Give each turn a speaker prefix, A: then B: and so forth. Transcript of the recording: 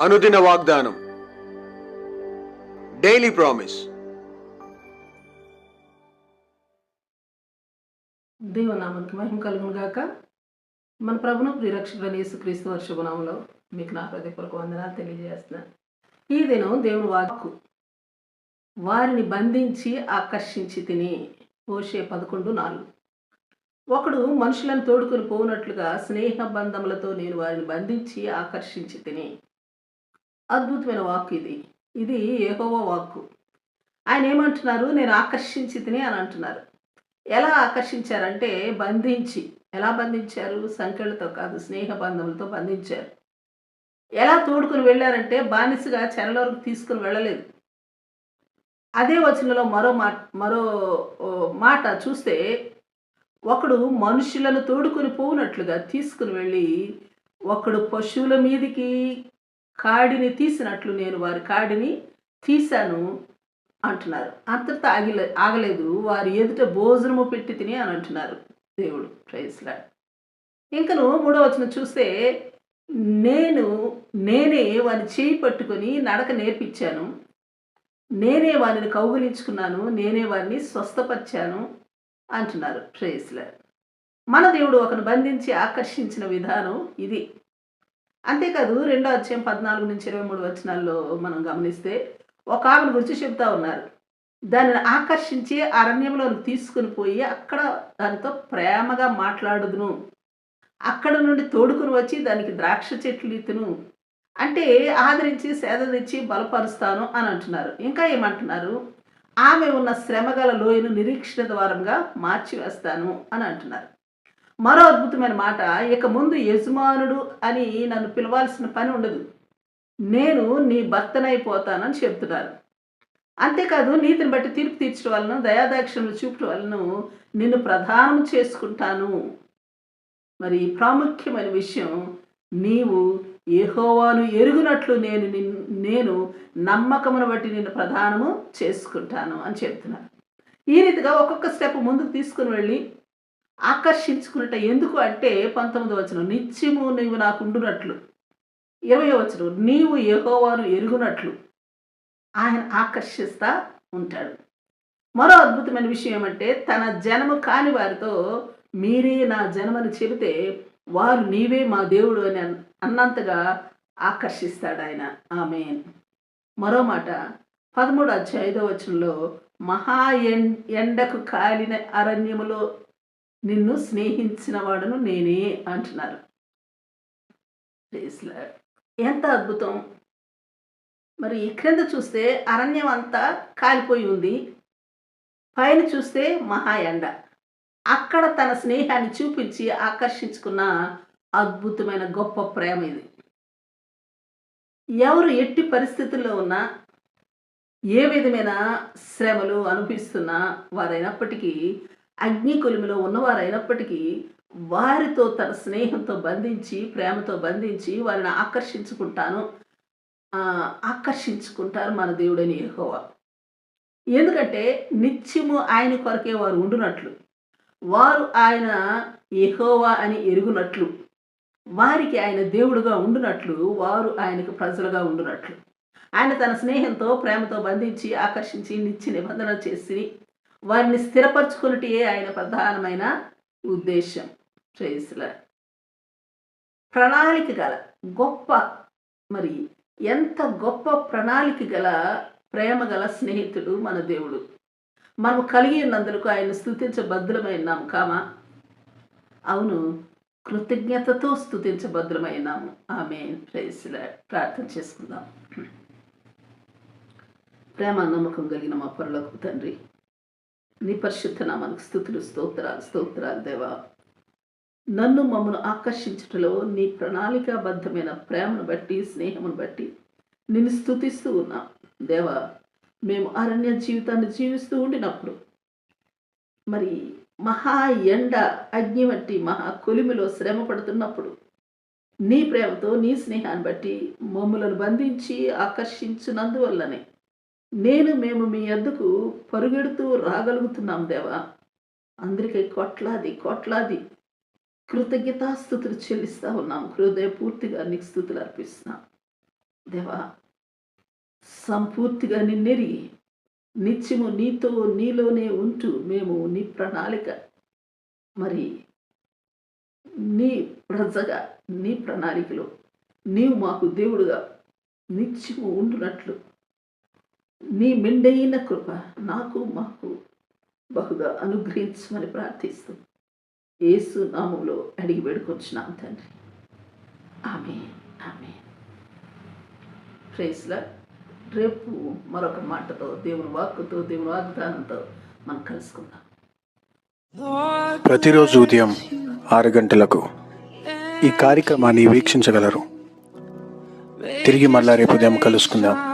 A: అనుదిన వాగ్దానం. Daily promise
B: దేవనామానికి మహిమ కలుగును గాక. మన ప్రభును ప్రిరక్షకుడని యేసుక్రీస్తు వర్షభనామంలో మీకు నా హృదయపూర్వక వందనాలు తెలియజేస్తున్నాను. ఈ దినం దేవుని వాక్కు వారిని బంధించి ఆకర్షించి తిని పోషే పదకొండు నాలుగు. ఒకడు మనుషులను తోడుకొని పోనట్లుగా స్నేహ బంధములతో నేను వారిని బంధించి ఆకర్షించి తిని అద్భుతమైన వాక్ ఇది. ఇది ఏహోవో వాక్కు. ఆయన ఏమంటున్నారు? నేను ఆకర్షించి తిని అని అంటున్నారు. ఎలా ఆకర్షించారంటే బంధించి. ఎలా బంధించారు? సంఖ్యలతో కాదు స్నేహ బంధములతో బంధించారు. ఎలా తోడుకుని వెళ్ళారంటే బానిసగా చెరలోకి తీసుకుని వెళ్ళలేదు. అదే వచనంలో మరో మాట మరో ఓ, మాట చూస్తే ఒకడు మనుషులను తోడుకొని పోనట్లుగా తీసుకుని వెళ్ళి ఒకడు పశువుల మీదికి కాడిని తీసినట్లు నేను వారి కాడిని తీశాను అంటున్నారు. అంతటితో ఆగిలే ఆగలేదు. వారి ఎదుట భోజనము పెట్టి తిని అని అంటున్నారు దేవుడు. ప్రైజ్లా ఇంకను మూడో వచ్చిన చూస్తే నేను నేనే వాని చేయి పట్టుకొని నడక నేర్పించాను. నేనే వారిని కౌగులించుకున్నాను. నేనే వారిని స్వస్థపరిచాను అంటున్నారు. ప్రేయస్లర్ మన దేవుడు ఒకను బంధించి ఆకర్షించిన విధానం ఇది. అంతేకాదు రెండో అధ్యాయం పద్నాలుగు నుంచి ఇరవై మూడు వచనాల్లో మనం గమనిస్తే ఒక ఆమెను గురించి చెప్తా ఉన్నారు. దానిని ఆకర్షించి అరణ్యంలో తీసుకుని పోయి అక్కడ దానితో ప్రేమగా మాట్లాడుదును. అక్కడ నుండి తోడుకుని వచ్చి దానికి ద్రాక్ష చెట్లు ఇతును అంటే ఆదరించి సేద తెచ్చి బలపరుస్తాను అని అంటున్నారు. ఇంకా ఏమంటున్నారు? ఆమె ఉన్న శ్రమగల లోయను నిరీక్షణ ద్వారంగా మార్చివేస్తాను అని అంటున్నారు. మరో అద్భుతమైన మాట ఇక ముందు యజమానుడు అని నన్ను పిలవాల్సిన పని ఉండదు. నేను నీ భర్తనైపోతానని చెప్తున్నారు అంతేకాదు నీతిని బట్టి తీర్పు తీర్చడం వలన దయాదాక్షిణలు చూపడం వలన నిన్ను ప్రధానం చేసుకుంటాను. మరి ప్రాముఖ్యమైన విషయం నీవు ఏహోవాను ఎరుగునట్లు నేను నిన్ నేను నమ్మకమును బట్టి నిన్ను ప్రధానము చేసుకుంటాను అని చెప్తున్నాను ఈ రీతిగా ఒక్కొక్క స్టెప్ ముందుకు తీసుకుని వెళ్ళి ఆకర్షించుకున్నట్ట ఎందుకు అంటే పంతొమ్మిది వచ్చిన నిత్యము నీవు నాకుండునట్లు ఇరవై వచ్చిన నీవు యెహోవాను ఎరుగునట్లు. ఆయన ఆకర్షిస్తా ఉంటాడు. మరో అద్భుతమైన విషయం ఏమంటే తన జనము కాని వారితో మీరే నా జనమని చెబితే వారు నీవే మా దేవుడు అని అన్- అన్నంతగా ఆకర్షిస్తాడు ఆయన. ఆమె మరో మాట పదమూడు అధ్యాయ ఐదో వచనంలో మహా ఎన్ ఎండకు కాలిన అరణ్యములో నిన్ను స్నేహించిన వాడును నేనే అంటున్నారు. ఎంత అద్భుతం. మరి క్రింద చూస్తే అరణ్యం అంతా కాలిపోయి ఉంది. పైన చూస్తే మహా ఎండ అక్కడ తన స్నేహాన్ని చూపించి ఆకర్షించుకున్న అద్భుతమైన గొప్ప ప్రేమ ఇది. ఎవరు ఎట్టి పరిస్థితుల్లో ఉన్నా ఏ విధమైన శ్రమలు అనుభవిస్తున్నా వారైనప్పటికీ అగ్ని కొలిమిలో ఉన్నవారైనప్పటికీ వారితో తన స్నేహంతో బంధించి ప్రేమతో బంధించి వారిని ఆకర్షించుకుంటాను. ఆకర్షించుకుంటారు మన దేవుడని యెహోవా. ఎందుకంటే నిత్యము ఆయన కొరకే వారు ఉండునట్లు. వారు ఆయన ఎహోవా అని ఎరుగునట్లు. వారికి ఆయన దేవుడుగా ఉండునట్లు. వారు ఆయనకు ప్రజలుగా ఉండునట్లు. ఆయన తన స్నేహంతో ప్రేమతో బంధించి ఆకర్షించి నిత్య నిబంధన చేసి వారిని స్థిరపరచుకున్నటియే ఆయన ప్రధానమైన ఉద్దేశం ప్రేయస్ల ప్రణాళిక గల గొప్ప మరి ఎంత గొప్ప ప్రణాళిక గల ప్రేమ గల స్నేహితుడు మన దేవుడు. మనం కలిగి ఉన్నందుకు ఆయన స్థుతించబద్ధులమైనాము కామా? అవును కృతజ్ఞతతో స్థుతించబద్ధులమైనాము ఆమె ప్రేయస్ల ప్రార్థన చేసుకుందాం. ప్రేమ నమ్మకం కలిగిన మా పరులకు తండ్రి నీ పరిశుద్ధ నామానికి స్థుతులు స్తోత్రాలు స్తోత్రాలు దేవా. నన్ను మమ్మను ఆకర్షించుటలో నీ ప్రణాళికాబద్ధమైన ప్రేమను బట్టి స్నేహమును బట్టి నిన్ను స్థుతిస్తూ ఉన్నాం. దేవా మేము అరణ్య జీవితాన్ని జీవిస్తూ ఉండినప్పుడు మరి మహా ఎండ అగ్ని వంటి మహా కొలిమిలో శ్రమ పడుతున్నప్పుడు నీ ప్రేమతో నీ స్నేహాన్ని బట్టి మమ్ములను బంధించి ఆకర్షించినందువల్లనే నేను మేము మీ ఎద్దుకు పరుగెడుతూ రాగలుగుతున్నాం దేవా. అందరికీ కోట్లాది కోట్లాది కృతజ్ఞతాస్థుతులు చెల్లిస్తా ఉన్నాం. హృదయ పూర్తిగా నీకు స్థుతులు అర్పిస్తున్నాం. దేవా సంపూర్తిగా నిన్నెరిగి నిత్యము నీతో నీలోనే ఉంటూ మేము నీ ప్రణాళిక. మరి నీ ప్రజగా నీ ప్రణాళికలో నీవు మాకు దేవుడుగా నిత్యము ఉండునట్లు నీ మెండైన కృప నాకు మాకు బహుగా అనుగ్రహించమని ప్రార్థిస్తూ యేసు నామంలో అడిగి వేడుకొచ్చున్నాం తండ్రి. ఆమె ఆమె ఫ్రేస్లా రేపు మరొక మాటతో దేవుని వాక్కుతో దేవుని వాగ్దానంతో మనం కలుసుకుందాం.
A: ప్రతిరోజు ఉదయం ఆరు గంటలకు ఈ కార్యక్రమాన్ని వీక్షించగలరు. తిరిగి మళ్ళా రేపు ఉదయం కలుసుకుందాం.